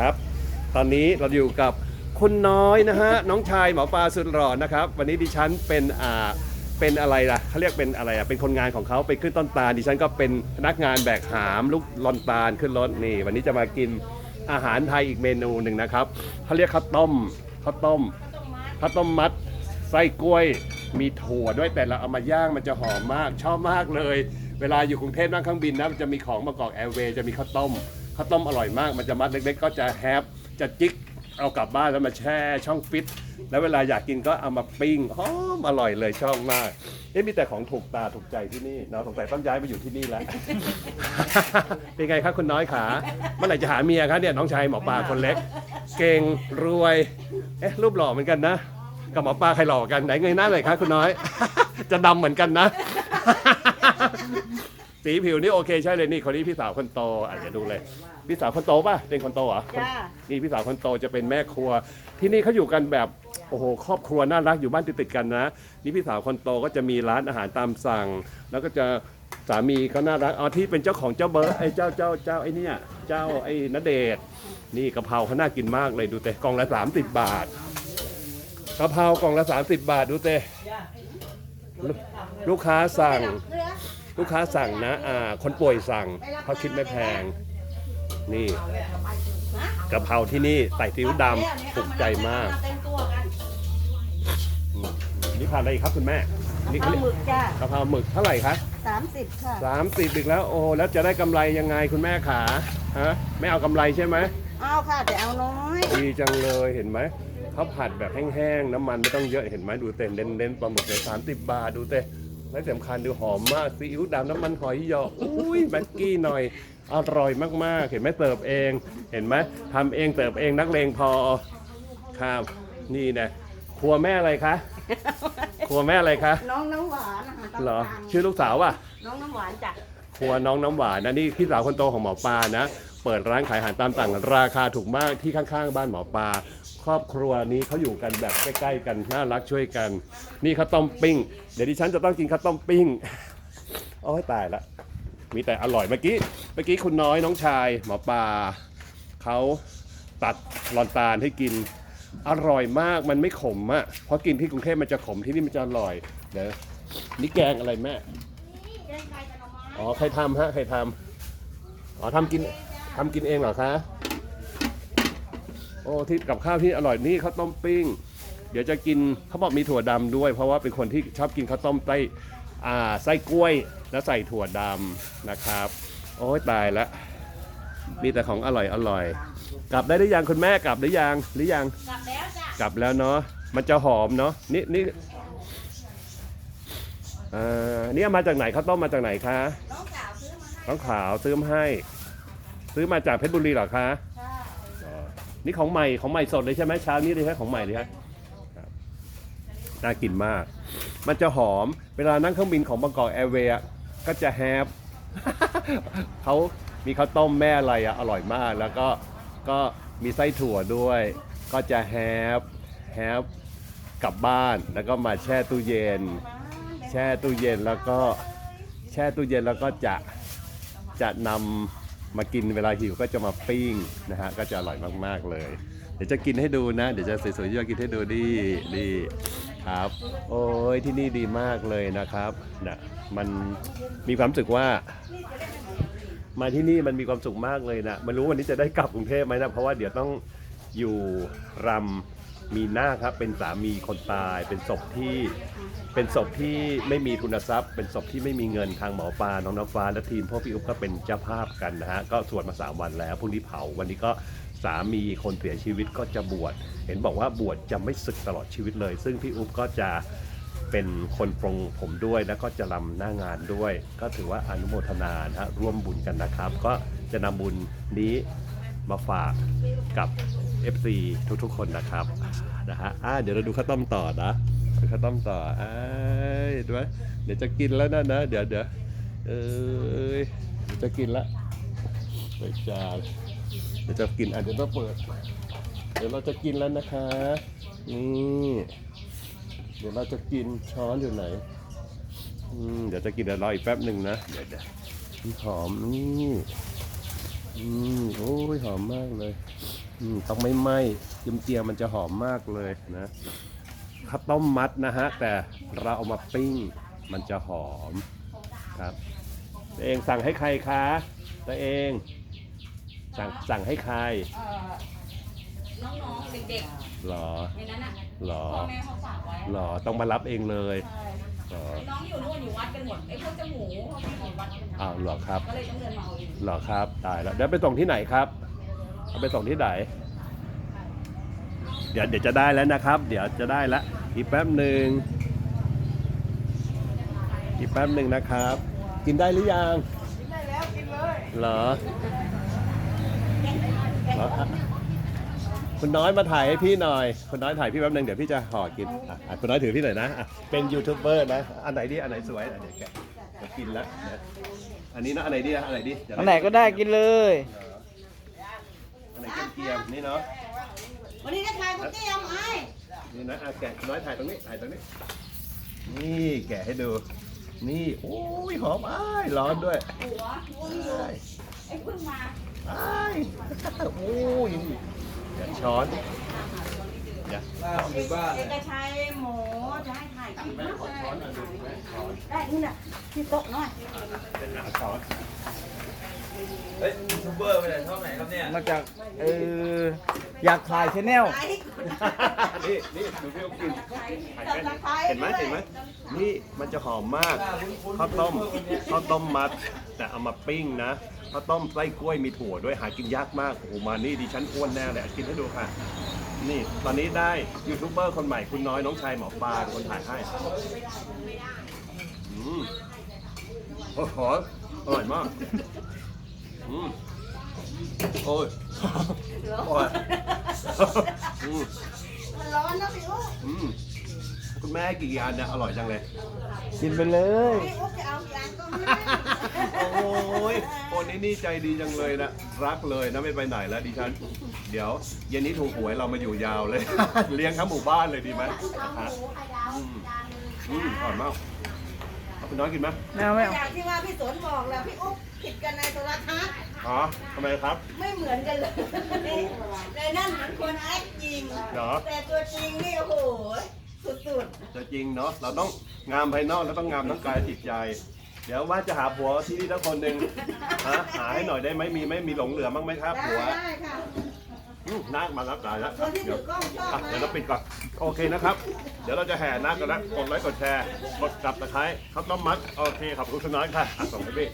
ครับ ตอนนี้เราอยู่กับคุณน้อยนะฮะ น้องชายหมอปลาสุดหล่อนะครับ วันนี้ดิฉันเป็นอ่าเป็นอะไรล่ะเขาเรียกเป็นอะไรอะเป็นคนงานของเขาไปขึ้นต้นตาลดิฉันก็เป็นพนักงานแบกหามลูกลอนตาลขึ้นรถนี่ วันนี้จะมากินอาหารไทยอีกเมนูหนึ่งนะครับเขาเรียกข้าวต้มข้าวต้มข้าวต้มมัดไส้กล้วยมีถั่วด้วยแต่เราเอามาย่างมันจะหอมมากชอบมากเลย เวลาอยู่กรุงเทพนั่งเครื่องบินนะมันจะมีของมากอกแอร์เวย์จะมีข้าวต้ม ข้าวต้มอร่อยมาก มันจะมัดเล็กๆ ก็จะแฮปจะจิกเอากลับบ้านแล้วมาแช่ช่องฟิต แล้วเวลาอยากกินก็เอามาปิ้งหอมอร่อยเลยชอบมากเอ๊ะมีแต่ของถูกตาถูกใจที่นี่เนาะสงสัยต้องย้ายมาอยู่ที่นี่แล้ว เป็นไงครับคุณน้อยขาเมื่อไหร่จะหาเมียครับเนี่ยน้องชายหมอปลาคนเล็ก เก่งรวยเอ๊ะรูปหล่อเหมือนกันนะ กับหมอปลาใครหล่อกันไหนเงยหน้าหน่อยครับคุณน้อย จะดำเหมือนกันนะ สีผิวนี่โอเคใช่เลยนี่คนนี้พี่สาวคนโตอาจจะดูเลยพี่สาวคนโตป่ะเป็นคนโตเหรอจ้า นี่พี่สาวคนโตจะเป็นแม่ครัว ที่นี่เขาอยู่กันแบบโอ้โหครอบครัวน่ารักอยู่บ้านติดๆกันนะ นี่พี่สาวคนโตก็จะมีร้านอาหารตามสั่ง แล้วก็จะสามีเขาน่ารักอ๋อที่เป็นเจ้าของเจ้าเบิร์ดไอ้เจ้าเจ้าเจ้าไอ้เนี่ยเจ้าไอ้นเดชน์นี่กะเพราเขาน่ากินมากเลยดูเตะกล่องละ30 บาทกะเพรากล่องละ30 บาทดูเตะลูกลูกค้าสั่ง ลูกค้าสั่งนะอ่าคนป่วยสั่งเขาคิดไม่แพง นี่กะเพราที่นี่ใส่ซีอิ๊วดำถูกใจมากเต็มตัวกันนี่ผ่านอะไรอีกครับคุณแม่นี่ปลาเขาเรียกหมึกจ้ากะเพราหมึกเท่าไหร่คะสามสิบค่ะสามสิบอีกแล้วโอ้แล้วจะได้กำไรยังไงคุณแม่ขาฮะไม่เอากำไรใช่ไหม เอาค่ะแต่เอาน้อยดีจังเลยเห็นไหมเขาผัดแบบแห้งๆ น้ำมันไม่ต้องเยอะเห็นไหมดูเต็มเน้นๆปลาหมึกเลยสามสิบบาทดูเต้ และสำคัญดูหอมมากซีอิ๊วดำน้ำมันหอยหยอกอุ้ยแม็กกี้หน่อยอร่อยมากๆ เห็นไหมเติบเอง เห็นไหมทำเองเติบเองนักเลงพอครับนี่นะครัวแม่อะไรคะครัวแม่อะไรคะน้องน้ำหวานอาหารตามเหรอสั่งชื่อลูกสาวป่ะ น้องน้ำหวานจ้ะ ครัวน้องน้ำหวานนะนี่พี่สาวคนโตของหมอปลานะ เปิดร้านขายอาหารตามสั่งราคาถูกมากที่ข้างๆ บ้านหมอปลาครอบครัวนี้เขาอยู่กันแบบใกล้ๆกันน่ารักช่วยกัน นี่ข้าวต้มปิ้ง เดี๋ยวดิฉันจะต้องกินข้าวต้มปิ้งโอ้ยตายละมีแต่อร่อยเมื่อกี้เมื่อกี้คุณน้อยน้องชาย หมอปลาเขาตัดลอนตาลให้กินอร่อยมากมันไม่ขมอะเพราะกินที่กรุงเทพมันจะขมที่นี่มันจะอร่อยเดี๋ยวนี่แกงอะไรแม่อ๋อใครทำฮะใครทำอ๋อทำกิน ทำกินเองเหรอคะ โอ้ที่กับข้าวที่อร่อยนี่ข้าวต้มปิ้ง เดี๋ยวจะกินเขาบอกมีถั่วดำด้วย เพราะว่าเป็นคนที่ชอบกินข้าวต้มไส้อ่าไส้กล้วยแล้วใส่ถั่วดำนะครับ โอ้ยตายละมีแต่ของอร่อยอร่อย กลับได้หรือยังคุณแม่กลับหรือยังหรือยัง กลับแล้วจ้ะกลับแล้วเนาะมันจะหอมเนาะนี่นี่อ่านี่เอามาจากไหนข้าวต้มมาจากไหนคะน้องสาวซื้อมาให้น้องขาวซื้อมาให้ ซื้อมาจากเพชรบุรีเหรอคะค่ะอ๋อนี่ของใหม่ของใหม่สดเลยใช่ไหมเช้านี้เลยใช่ของใหม่เลยฮะครับน่ากินมาก มันจะหอมเวลานั่งเครื่องบินของบางกอกแอร์เวย์ก็จะแฮป เขามีข้าวต้มแม่อะไรอะอร่อยมาก แล้วก็ก็มีไส้ถั่วด้วย ก็จะแฮปแฮปกลับบ้านแล้วก็มาแช่ตู้เย็น แช่ตู้เย็นแล้วก็แช่ตู้เย็นแล้วก็จะจะนำ มากินเวลาหิวก็จะมาปิ้งนะฮะก็จะอร่อยมากๆเลย เดี๋ยวจะกินให้ดูนะ เดี๋ยวจะสวยๆจะกินให้ดูดีดีครับ โอ้ยที่นี่ดีมากเลยนะครับนะมันมีความรู้สึกว่า มาที่นี่มันมีความสุขมากเลยนะไม่รู้วันนี้จะได้กลับกรุงเทพไหมนะเพราะว่าเดี๋ยวต้องอยู่รำ มีหน้าคครับเป็นสามีคนตาย เป็นศพที่เป็นศพที่ไม่มีทุนทรัพย์ เป็นศพที่ไม่มีเงินทางหมอปลาน้องน้ำฟ้าและทีมพ่อพี่อุ๊บก็เป็นเจ้าภาพกันนะฮะก็สวดมาสามวันแล้วพรุ่งนี้เผาวันนี้ก็สามีคนเสียชีวิตก็จะบวชเห็นบอกว่าบวชจะไม่ศึกตลอดชีวิตเลย ซึ่งพี่อุ๊บก็จะเป็นคนปรงผมด้วยแล้วก็จะรำหน้างานด้วย ก็ถือว่าอนุโมทนานะฮะร่วมบุญกันนะครับ ก็จะนำบุญนี้มาฝากกับ FC ทุกๆ คนนะครับนะฮะอะเดี๋ยวเราดูข้าวต้มต่อนะดูข้าวต้มต่ออ้ายดูไหมเดี๋ยวจะกินแล้วนะนะเดี๋ยวเดี๋ยวเอ้ยเดี๋ยวจะกินละไปจานเดี๋ยวจะกินอะเดี๋ยวต้องเปิด เดี๋ยวเราจะกินแล้วนะคะนี่เดี๋ยวเราจะกินช้อนอยู่ไหนอืมเดี๋ยวจะกินเดี๋ยวรออีกแป๊บหนึ่งนะเดี๋ยวเดี๋ยวหอมนี่อืมโอ้ยหอมมากเลย อืมต้องไม่ไหม้เจียมเจียมๆมันจะหอมมากเลยนะข้าวต้มมัดนะฮะ แต่เราเอามาปิ้ง มันจะหอมครับตัวเองสั่งให้ใครคะตัวเองสั่งสั่งให้ใครเอ่อน้องๆเด็กหรอๆในนั้นอะหรอพ่อแม่เขาฝากไว้หรอต้องมารับเองเลยใช่หรอน้องอยู่นู่นอยู่วัดกันหมดไอ้พวกเจ้าหมูพวกที่อยู่วัดกันหมดอ้าวเหรอครับ ก็เลยต้องเดินมาเอาเองเหรอครับตายแล้วเดี๋ยวไปส่งที่ไหนครับ เอาไปส่งที่ไหน เดี๋ยวเดี๋ยวจะได้แล้วนะครับ เดี๋ยวจะได้แล้วอีกแป๊บหนึ่งอีกแป๊บหนึ่งนะครับ กินได้หรือยังกินได้แล้วกินเลยเหรอเหรอคุณน้อยมาถ่ายให้พี่หน่อย คุณน้อยถ่ายพี่แป๊บหนึ่งเดี๋ยวพี่จะห่อกินอะอะคุณน้อยถือพี่หน่อยนะอะเป็นยูทูบเบอร์นะ อันไหนดี อันไหนสวยอะเดี๋ยวแกะเดี๋ยวกินแล้วนะอันนี้นะ อันไหนดีอะอันไหนดีเดี๋ยวอันไหนก็ได้กินเลยอันไหน เกรียมๆนี่เนาะวันนี้จะทายก๋วยเตี๋ยวไอ้นี่นะอะแกะน้อยถ่ายตรงนี้ถ่ายตรงนี้ นี่แกะให้ดู นี่โอ้ยหอมอ้ายร้อนด้วยหัวหัวไม่อยู่ไอ้เพิ่งมาอ้ายโอ้ยเดี๋ยวช้อนเดี๋ยวเอกชัยหมูจะให้ถ่ายคลิปนะขอช้อนหน่อยดูแม่ช้อน ได้นี่น่ะที่โต๊ะหน่อยเป็นอาช้อนเฮ้ยยูทูบเบอร์ไปไหนช่องไหนครับเนี่ยมาจากเอออยากถ่ายชแนลถ่ายนี่นี่ดูพี่เอากินถ่ายแค่เห็นไหมเห็นไหมนี่มันจะหอมมากข้าวต้มข้าวต้มมัด แต่เอามาปิ้งนะข้าวต้มไส้กล้วยมีถั่วด้วยหากินยากมากโอ้โหมานี่ดิฉันอ้วนแน่เลยกินให้ดูค่ะ นี่ตอนนี้ได้ยูทูบเบอร์คนใหม่คุณน้อยน้องชายหมอปลาเป็นคนถ่ายให้อืมโอ้โหอร่อยมากอืมโอ้ยโอ้ยอืมมันร้อนนะพี่อุ๊บอืม คุณแม่กี่อันเนี่ยอร่อยจังเลย กินไปเลย พี่อุ๊บจะเอากี่อันก็ให้โอ้ยคนนี้นี่ใจดีจังเลยนะ รักเลยนะไม่ไปไหนแล้วดิฉัน เดี๋ยว เย็นนี้ถูกหวยเรามาอยู่ยาวเลย เลี้ยงทั้งหมู่บ้านเลยดีไหมฮะอืมอืมอร่อยมากเอาคุณน้อยกินไหมไม่เอาไม่เอาอย่างที่ว่าพี่สนบอกแหล้วพี่อุ๊บผิดกันในโทรทัศน์อ๋อทำไมครับ ไม่เหมือนกันเลยในนั่นเหมือนคนแอคจริง เหรอ แต่ตัวจริงนี่โอ้โห สุดจะจริงเนาะเราต้องงามภายนอกแล้วต้องงามทั้งกายจิตใจ เดี๋ยวว่าจะหาผัวที่นี่สักคนหนึ่งฮะหาให้หน่อยได้ไหมมีไม่มีหลงเหลือมั้งไหมครับผัวได้ค่ะนาคมารับสายแล้วคนเดี๋ยวละเดี๋ยวเราปิดก่อนโอเคนะครับ เดี๋ยวเราจะแห่นาคกันนะกดไลค์กดแชร์กดกลับตะไคร้ครับน้ำมัดโอเคขอบคุณคุณน้อยค่ะส่งให้พี่